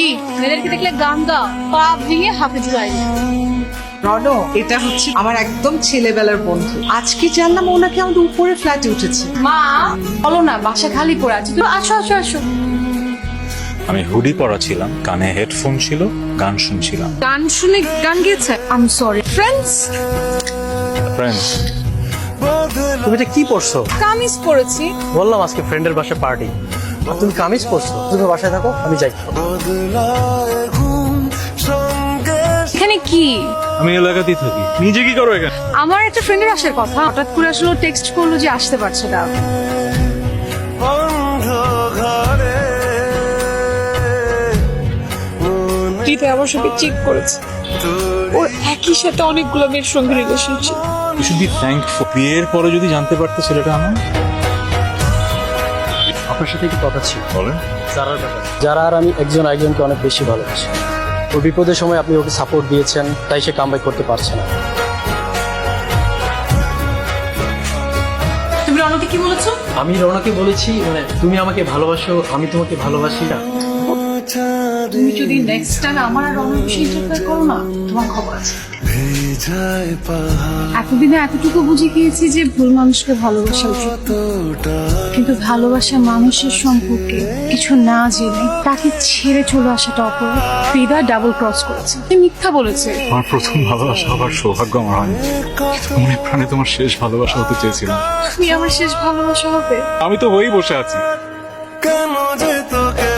কি? মেয়েদেরকে দেখলে গান গাও পা ভেঙে হাফে রনো এটা হচ্ছে আমার একদম ছেলেবেলার বন্ধু। আজকে জানলাম ও নাকি আমাদের উপরে ফ্ল্যাটে উঠেছে। মা বলো না বাসা খালি পড়ে আছে। তো আসো আসো আসো। আমি হুডি পরা ছিলাম কানে হেডফোন ছিল গান শুনছিলাম। গান শুনে গান গেয়েছে? আই সরি ফ্রেন্ডস ফ্রেন্ডস তুমি এটা কি পড়ছো? কামিজ পরেছি। বললাম আজকে ফ্রেন্ডের বাসায় পার্টি আর তুমি কামিজ পরছো। তুমি বাসায় থাকো আমি যাই। এখানে কি? আমি এলাকাতেই থাকি। নিজে কি করো এখানে? আমার একটা ফ্রেন্ডের আসার কথা। হঠাৎ করে আসলে টেক্সট করল যে আসতে পারছে না। রিতা আমার সঙ্গে চেক করেছে। ওর একই সাথে অনেকগুলো মেয়ের সঙ্গে রিলেশনশিপ বি থ্যাঙ্কফুল বিয়ের পরে যদি জানতে পারতো ছেলেটা আমার? আপনার সাথে একটু কথা ছিল। বলেন। যারার ব্যাপারে। যারা আর আমি একজন একজনকে অনেক বেশি ভালোবাসি। ও বিপদের সময় আপনি ওকে সাপোর্ট দিয়েছেন তাই সে কামবাই করতে পারছে না। তুমি রনকে কি বলেছ? আমি রওনাকে বলেছি মানে তুমি আমাকে ভালোবাসো আমি তোমাকে ভালোবাসি না। তুমি যদি নেক্সট টাইম আমার আর রনের বিষয়ে ইন্টারফেয়ার করো না তোমার খবর আছে। এতদিনে এতটুকু বুঝে গিয়েছি যে ভুল মানুষকে ভালোবাসা উচিত কিন্তু ভালোবাসা মানুষের সম্পর্কে কিছু না জেনে তাকে ছেড়ে চলে আসাটা অপরাধ। হৃদয় ডাবল ক্রস করেছে। সে মিথ্যা বলেছে। আমার প্রথম ভালোবাসা হবার সৌভাগ্য আমার হয়নি। মনে প্রাণে তোমার শেষ ভালোবাসা হতে চেয়েছিলাম। তুমি আমার শেষ ভালোবাসা হবে। আমি তো হয়েই বসে আছি। কেন যে তোকে